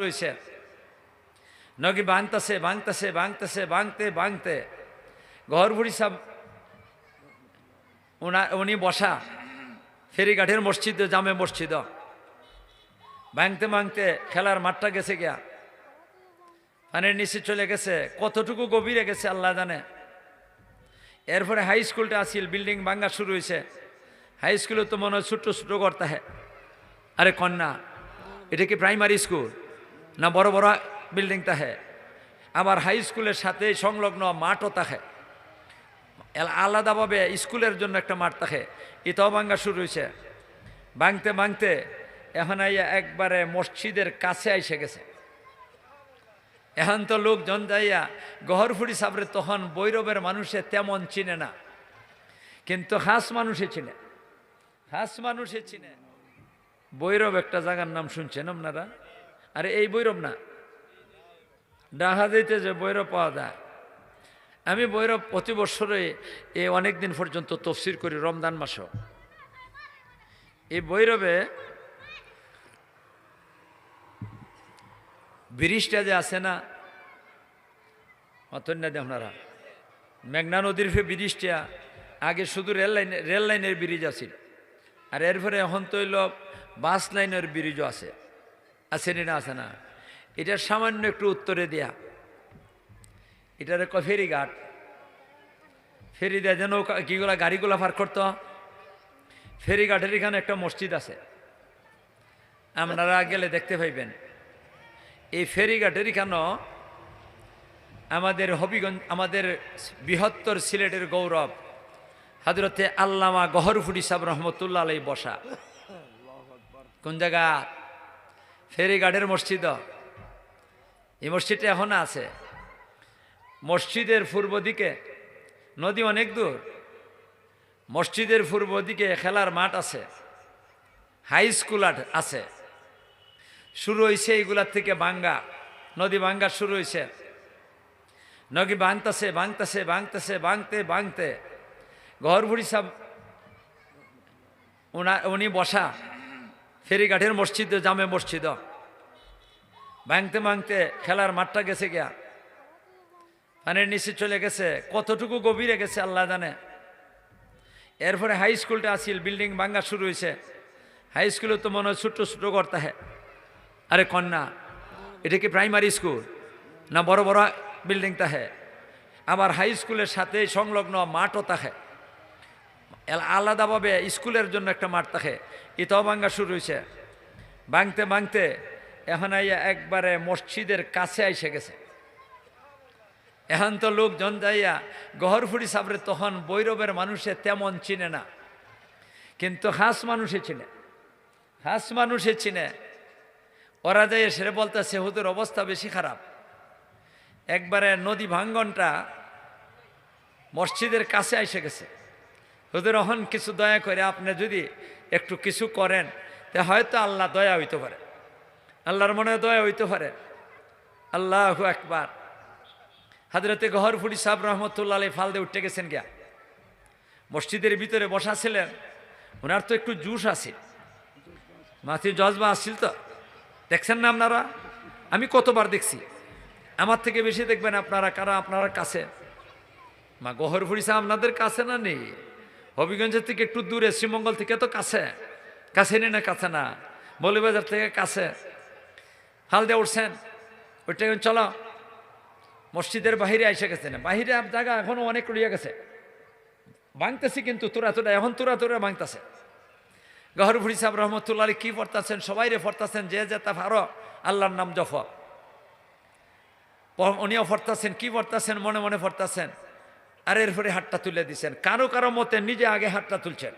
রয়েছে। নগি ভাঙতেছে ভাঙতেছে ভাঙতেছে বাংতে বাংতে ঘর ভুড়ি সব উনা বসা। ফেরিঘাটের মসজিদ, জামে মসজিদ। ভাঙতে ভাঙতে খেলার মাঠটা গেছে গিয়া। পানির নিচে চলে গেছে। কতটুকু গভীরে গেছে, আল্লাহ জানে। এরপরে হাই স্কুলটা আসিল বিল্ডিং ভাঙ্গা শুরু হয়েছে। হাই স্কুলে তো মনে হয় ছোট্ট ছোট করতে হয় আরে কন্যা, এটা কি প্রাইমারি স্কুল না বড় বড় বিল্ডিং তাহে আবার হাই স্কুলের সাথে সংলগ্ন মাঠও তাহে আলাদাভাবে স্কুলের জন্য একটা মাঠ থাকে এটাও ভাঙ্গা শুরু হয়েছে ভাঙতে ভাঙতে এখন আইয়া একবারে মসজিদের কাছে আইসে গেছে। এখন তো লোক লোকজন যাইয়া গহরফুড়ি সাবরে তখন বৈরবের মানুষে তেমন চিনে না। কিন্তু হাঁস মানুষে চিনে। হাঁস মানুষে চিনে। বৈরব একটা জায়গার নাম শুনছেন আপনারা? আরে এই বৈরব না। ডাহা দিতে যে বৈরব পাওয়া যায়। আমি বৈরব প্রতি বছরে এ অনেক দিন পর্যন্ত তফসির করি রমদান মাসও এই বৈরবে ব্রিজটা যে আছে না, অতন্য দে আপনারা মেঘনা নদীর ফে ব্রিজটা, আগে শুধু রেল লাইন, রেল লাইনের ব্রিজ আছিল। আর এরপরে এখন তো হইল বাস লাইনের ব্রিজও আছে। আছে নি আছে না? এটা সামান্য একটু উত্তরে দেয়া। এটার কয় ফেরিঘাট? ফেরি দেয় যেন কিগুলা গাড়িগুলা পার করতো? ফেরিঘাটের এখানে একটা মসজিদ আছে। আপনারা গেলে দেখতে পাইবেন। এই ফেরিঘাটের এখানে আমাদের হবিগঞ্জ, আমাদের বৃহত্তর সিলেটের গৌরব হাজরতে আল্লামা গহরফুডি সাহেব রহমতুল্লাহ আলাই বসা। কোন জায়গা? ফেরিঘাটের মসজিদ। এই মসজিদটা এখন আছে। মসজিদের পূর্ব দিকে, নদী অনেক দূর। মসজিদের পূর্ব দিকে খেলার মাঠ আছে। হাই স্কুল আছে। শুরু হয়েছে এইগুলার থেকে বাঙ্গা। নদী বাঙ্গা শুরু হয়েছে নদী ভাঙতেছে ভাঙতেছে ভাঙতেছে ভাঙতে ভাঙতে ঘর ভুড়ি সব উনি বসা। ফেরিঘাটের মসজিদ, জামে মসজিদ। ভাঙতে ভাঙতে খেলার মাঠটা গেছে গিয়া। পানির নিচে চলে গেছে, কতটুকু গভীরে গেছে আল্লাহ জানে। এরপরে হাই স্কুলটা আসিল বিল্ডিং ভাঙ্গা শুরু হয়েছে হাই স্কুলে তো মনে হয় ছোট্ট ছোট করতে হয় আরে কন্যা, এটা কি প্রাইমারি স্কুল? না বড় বড় বিল্ডিং তাহে আবার হাই স্কুলের সাথে সংলগ্ন মাঠও এল- আলাদাভাবে স্কুলের জন্য একটা মাঠ থাকে। এটাও ভাঙ্গা শুরু হয়েছে ভাঙতে ভাঙতে এখন আইয়া একবারে মসজিদের কাছে আইসে গেছে। এখন তো লোকজন যাইয়া গহরফুড়ি সাবরে তখন বৈরবের মানুষে তেমন চিনে না। কিন্তু হাঁস মানুষে চিনে। হাঁস মানুষে চিনে। ওরা যাই সেরে বলতেছে হুতুর অবস্থা বেশি খারাপ। একবারে নদী ভাঙ্গনটা মসজিদের কাছে এসে গেছে। হুতুর এখন কিছু দয়া করে আপনি যদি একটু কিছু করেন, তা হয়তো আল্লাহ দয়া হইতে পারে। আল্লাহর মনে দয়া হইতে পারে। আল্লাহ একবার হাজরতে গহরফুড়ি সাহেব রহমতুল্লাহ আলী ফালদে উঠে গেছেন গিয়া। মসজিদের ভিতরে বসা ছিলেন ওনার তো একটু জুস আছে। মাথির জজবা আসছিল তো। দেখছেন না আপনারা? আমি কতবার দেখছি। আমার থেকে বেশি দেখবেন আপনারা, কারা আপনারা কাছে? মা গহরফুড়ি সাহেব আপনাদের কাছে না নেই? হবিগঞ্জের থেকে একটু দূরে, শ্রীমঙ্গল থেকে তো কাছে? কাছে না কাছে না? মৌলিবাজার থেকে কাছে। হালদে উঠছেন। ওইটা চলো। মসজিদের বাহিরে এসে গেছে না। বাহিরে জায়গা এখনও অনেক রইয়া গেছে। ভাঙতেছি কিন্তু তোরা তোরা, এখন তোরা তোরা ভাঙতেছে। গহরফুড়ি সাহেব রহমতুল্লাহ কি পড়তেছেন? সবাই রে পড়তেছেন, যে যে তা ভারো আল্লাহর নাম জফ উনিও পড়তেছেন, কি পড়তেছেন? মনে মনে পড়তেছেন। আর এরপরে হাতটা তুলে দিছেন। কারও কারও মতে নিজে আগে হাতটা তুলছেন।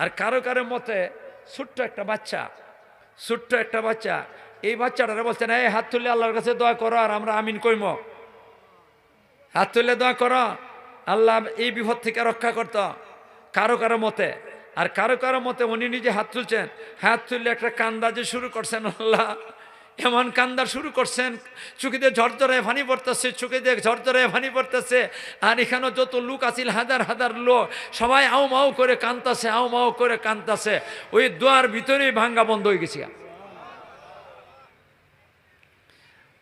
আর কারও কারও মতে ছোট্ট একটা বাচ্চা, ছোট্ট একটা বাচ্চা, এই বাচ্চাটারা বলছেন, এই হাত তুলে আল্লাহর কাছে দোয়া করো আর আমরা আমিন কইম। হাত তুলে দোয়া করো, আল্লাহ এই বিপদ থেকে রক্ষা করত। কারও কারও মতে, আর কারও কারও মতে উনি নিজে হাত তুলছেন। হাত তুললে একটা কান্দা যে শুরু করছেন আল্লাহ। এমন কান্দা শুরু করছেন দিয়ে ঝরঝরে ফানি পড়তেছে দিয়ে ঝরঝরে ফানি পড়তেছে, আর এখানে যত লোক আছিল হাজার হাজার লোক, সবাই আও মাও করে কান্দতেছে আও মাও করে কান্দতেছে ওই দোয়ার ভিতরেই ভাঙ্গা বন্ধ হয়ে গেছে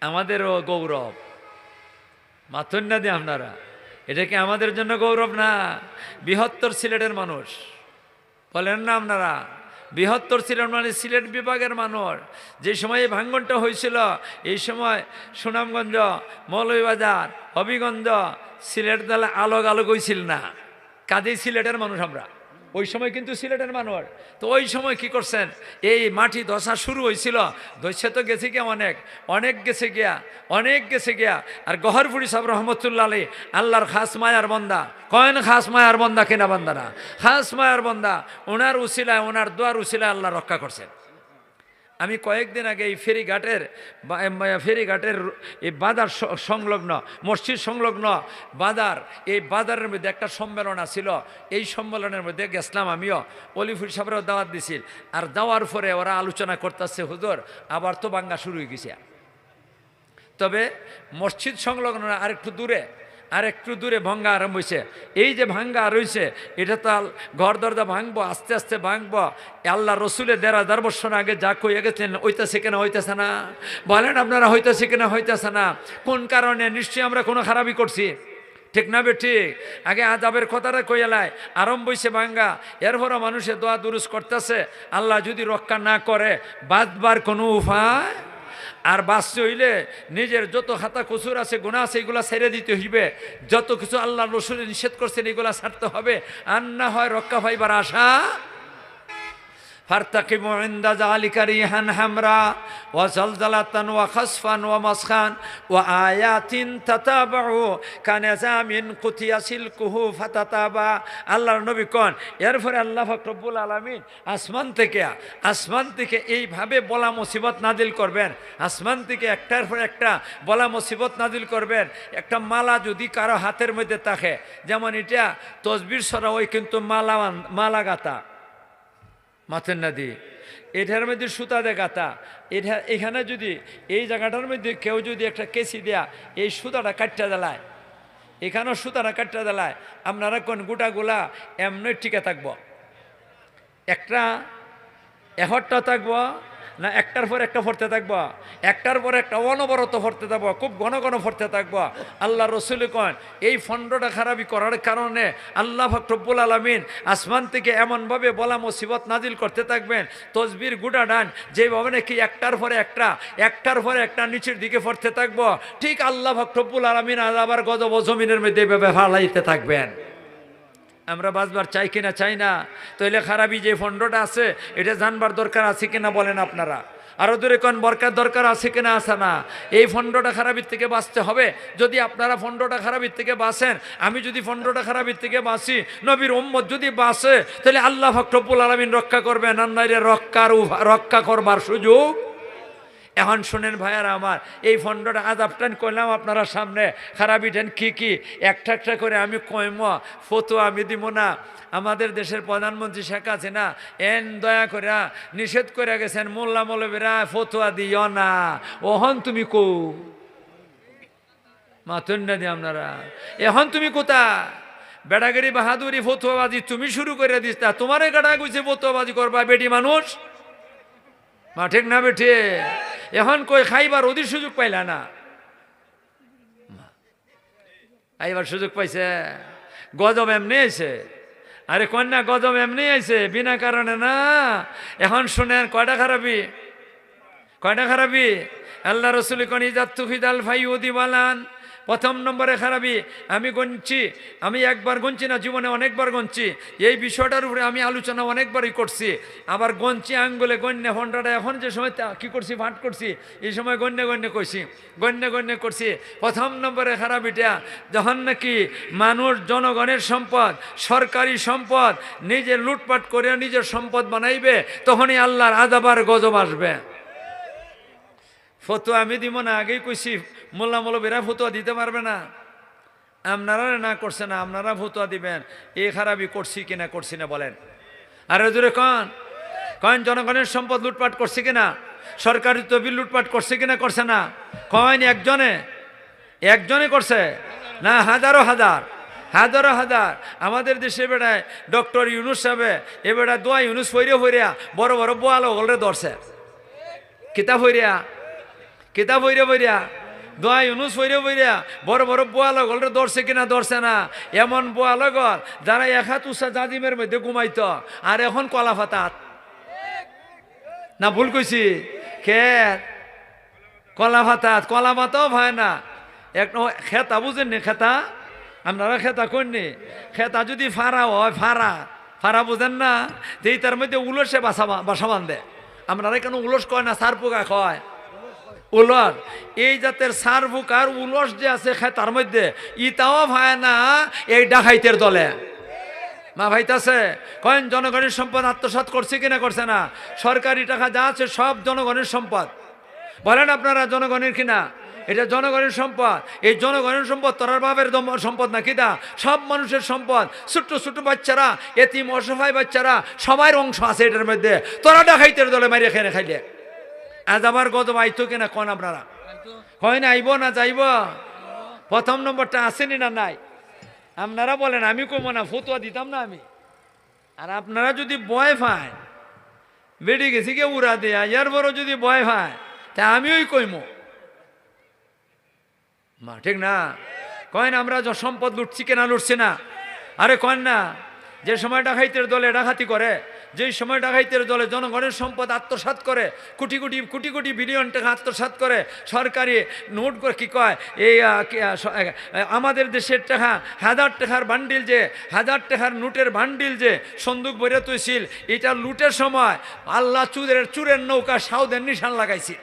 আমাদেরও গৌরব। মাথুন না দিয়ে আপনারা। এটা কি আমাদের জন্য গৌরব না? বৃহত্তর সিলেটের মানুষ। বলেন না আপনারা। বৃহত্তর ছিলেন মানে সিলেট বিভাগের মানুষ। যে সময় এই ভাঙ্গনটা হয়েছিল, এই সময় সুনামগঞ্জ, মৌলভীবাজার, হবিগঞ্জ, সিলেট তাহলে আলোক আলোক হয়েছিল না। কাজেই সিলেটের মানুষ আমরা। ওই সময় কিন্তু সিলেটের মানুষ। তো ওই সময় কি করছেন? এই মাটি দশা শুরু হয়েছিল। ধসে তো গেছে গিয়া অনেক। অনেক গেছে গিয়া, অনেক গেছে গিয়া। আর গহরপুরি সাহেব রহমতুল্লা আলী আল্লাহর খাস মায়ার বন্দা। কয়েন খাস মায়ার বন্দা কিনা বন্দা না খাস মায়ার বন্দা। ওনার উসিলায়, ওনার দোয়ার উসিলায় আল্লাহ রক্ষা করছেন। আমি কয়েকদিন আগে এই ফেরিঘাটের ফেরিঘাটের এই বাজার স- সংলগ্ন, মসজিদ সংলগ্ন বাজার, এই বাজারের মধ্যে একটা সম্মেলন আছিল। এই সম্মেলনের মধ্যে গেছিলাম আমিও। অলিফুর সাহেবেরও দাওয়াত দিছিল। আর যাওয়ার পরে ওরা আলোচনা করতেছে, হুজুর, আবার তো বাঙ্গা শুরু হয়ে গেছে। তবে মসজিদ সংলগ্ন না আরেকটু দূরে আর একটু দূরে ভাঙ্গা আরম্ভ হয়েছে এই যে ভাঙ্গা রয়েছে এটা তো ঘর দরজা ভাঙবো, আস্তে আস্তে ভাঙবো। আল্লাহ রসুলের দেড় হাজার বছর আগে যা কইয়া গেছেন হইতেছে কিনা, হইতেছে না? বলেন আপনারা, হইতেছে কিনা, হইতেছে না? কোন কারণে? নিশ্চয়ই আমরা কোনো খারাপই করছি। ঠিক না ঠিক? আগে আজাবের কথাটা কইয়ালায় আরম্ভ হইছে ভাঙ্গা। এরপরও মানুষের দোয়া দুরুস করতেছে। আল্লাহ যদি রক্ষা না করে বাদবার কোনো উপায় আর বাঁচতে হইলে নিজের যত খাতা কুচুর আছে গুণা আছে, এগুলো ছেড়ে দিতে হইবে। যত কিছু আল্লাহ রসুল নিষেধ করছেন, এগুলো ছাড়তে হবে। আর না হয় রক্ষা পাইবার আশা فارتقبوا عند ذلك ريحا حمراء وزلزلة وخسفا ومسخا وآيات تتابع كنظام قطي سلكه فتتابع আল্লাহর নবী কন এরপরে আল্লাহ ফকরবুল আলমিন আসমান থেকে আসমান থেকে এইভাবে বলা মুসিবত নাদিল করবেন আসমান থেকে একটার পর একটা বলা মুসিবত নাদিল করবেন একটা মালা যদি কারো হাতের মধ্যে থাকে যেমন এটা তসবির সরা ওই কিন্তু মালা বান- মালা গাতা মাথের নদী। এটার মধ্যে সুতা দে কাতা এটা, এখানে যদি, এই জায়গাটার মধ্যে কেউ যদি একটা কেসি দেয়া, এই সুতাটা কাটটা দেলায়। এখানেও সুতাটা কাটটা দেলায়। আপনারা কোন গোটাগুলা এমনি টিকে থাকব। একটা এহরটা থাকব না, একটার পর একটা ফরতে থাকব। একটার পর একটা অনবরত ফরতে থাকব, খুব ঘন ঘন ফরতে থাকব। আল্লাহ রসুল কন, এই ফন্ডটা খারাপি করার কারণে আল্লাহ ফকরবুল আলমিন আসমান থেকে এমনভাবে বলা মুসিবত নাজিল করতে থাকবেন, তসবির গুড়া ডান যেভাবে নাকি একটার পরে একটা, একটার পরে একটা নিচের দিকে ফরতে থাকব, ঠিক আল্লাহ ফকরবুল আলমিন আবার গজব জমিনের মধ্যে এভাবে ফালাইতে থাকবেন। আমরা বাঁচবার চাই কিনা চাই না। তাহলে খারাপই যে ফন্ডটা আছে, এটা জানবার দরকার আছে কিনা বলেন আপনারা। আরও দূরে কোন বরকার দরকার আছে কিনা আছে না। এই ফন্ডটা খারাপির থেকে বাঁচতে হবে। যদি আপনারা ফন্ডটা খারাপির থেকে বাঁচেন, আমি যদি ফন্ডটা খারাপির থেকে বাঁচি, নবীর ওম্মত যদি বাঁচে তাহলে আল্লাহ ফকরবুল আলমিন রক্ষা করবেন। আন্নাইরে রক্ষার রক্ষা করবার সুযোগ এখন শুনেন ভাইয়ারা আমার, এই ফন্ডটা আজাবটান করলাম আপনারা সামনে। খারাপিটেন কি কি? একটা একটা করে আমি কইম ফতো আমি দিব না। আমাদের দেশের প্রধানমন্ত্রী শেখ হাসিনা, এন দয়া করে, নিষেধ করে গেছেন, মোল্লা মৌলবীরা ফতুয়া দিও না। ওহন তুমি কো? মাতুন না দি আপনারা। এখন তুমি কোথা বেড়াগাড়ি বাহাদুরি ফতুয়াবাজি তুমি শুরু করে দিস তা। তোমারে গাড়া গুছে ফতুয়াবাজি করবা, বেটি মানুষ? মা, ঠিক না বেঠে এখন কই খাইবার ওদের সুযোগ পাইলা না? খাইবার সুযোগ পাইছে। গজব এমনি আছে আরে কন্যা, গজব এমনি আছে বিনা কারণে না। এখন শুনেন, কয়টা খারাপি? কয়টা খারাপি? আল্লাহ রসুল কনি জাতুফিদাল ভাই উদিবালান প্রথম নম্বরে খারাপি, আমি গঞ্চি আমি একবার গঞ্চি না, জীবনে অনেকবার গঞ্চি এই বিষয়টার উপরে আমি আলোচনা অনেকবারই করছি। আবার গঞ্চি আঙ্গুলে, গণ্যে হন্ডাটা এখন যে সময় কি করছি, ভাট করছি, এই সময় গণ্য গণ্য করছি গণ্য গণ্য করছি। প্রথম নম্বরে খারাপিটা, যখন নাকি মানুষ, জনগণের সম্পদ, সরকারি সম্পদ নিজে লুটপাট করে নিজের সম্পদ বানাইবে, তখনই আল্লাহর আদাবার গজব আসবে। ফতুয়া আমি দিব না, আগেই কইছি মোল্লা মৌলবীরা ফতুয়া দিতে পারবে না। আপনারা না করছে না, আপনারা ফতুয়া দিবেন। এই খারাপই করছি কিনা করছি না বলেন। আরে জোরে কন। কন, জনগণের সম্পদ লুটপাট করছে কিনা সরকারি তবিল লুটপাট করছে কিনা করছে না? কয়েন একজনে। একজনে করছে? না, হাজারো হাজার। হাজারো হাজার। আমাদের দেশে বেড়ায় ডক্টর ইউনুস সাহেবে, এ বেড়া দোয়া ইউনুস ফইরে ফইরিয়া বড় বড় বোয়ালো হলরে ধরছে। কিতাব হইরিয়া কিতাব বইরে বইরা দোয়া ইউনুস বইরে বইরা বড় বড় বোয়া লগল ধরছে কিনা ধরছে না। এমন বোয়া লগল যারা এক হাত উষা জাজিমের মধ্যে ঘুমাইতো, আর এখন কলা ফাতাত না ভুল কইছি? কে? কলা ভাতাত কলা ভাতাও হয় না। এক খেতা বুঝেন নি, খেতা? আপনারা খেতা করেননি খেতা যদি ফাড়া হয় ফাড়া ফাড়া বুঝেন না যেই তার মধ্যে উলসে বাসা বাসা বাঁধে। আপনারা কেন উলস কয় না, সার পোকা কয় উলস এই জাতের সার পোকার উলস যে আছে খেতার মধ্যে ইটাও ভায় না এই ডাকাইতের দলে। মা ভাইতাছে কয়েন জনগণের সম্পদ আত্মসাৎ করছে কিনা করছে না? সরকারি টাকা যা আছে সব জনগণের সম্পদ। বলেন আপনারা জনগণের কিনা এটা জনগণের সম্পদ। এই জনগণের সম্পদ তোরার বাবের দম- সম্পদ না কিনা সব মানুষের সম্পদ। ছোট্ট ছোট্ট বাচ্চারা, এতিম, অসহায় বাচ্চারা সবার অংশ আছে এটার মধ্যে। তোরা ডাকাইতের দলে মারিয়ে খেয়ে খাইলে। আজ আবার গত আইতো কিনা, কন আপনারা? কয় না, আইব না, যাইব? প্রথম নম্বরটা আসেনি না নাই? আপনারা বলেন, আমি কমো না, ফতুয়া দিতাম না আমি। আর আপনারা যদি বয় পায়, বেড়ে গেছি কে উড়া দেয়া, ইয়ার বড় যদি বয় পায়, তা আমি ওই কইমো। মা, ঠিক না? কয় না, আমরা সম্পদ লুটছি, কেনা লুটছি না। আরে, কয় না যে সময় ডাকাইতের দলে ডাকাতি করে যেই সময় ডাকাইতের দলে জনগণের সম্পদ আত্মসাৎ করে, কোটি কোটি কোটি কোটি বিলিয়ন টাকা আত্মসাৎ করে, সরকারি নোট করে কি কয়, এই আমাদের দেশের টাকা, হাজার টাকার বান্ডিল যে, হাজার টাকার নোটের বান্ডিল যে, সন্দুক বইরে তুইছিল, এটা লুটের সময় আল্লাহ চুরের চুরের নৌকা সাউদের নিশান লাগাইছিল।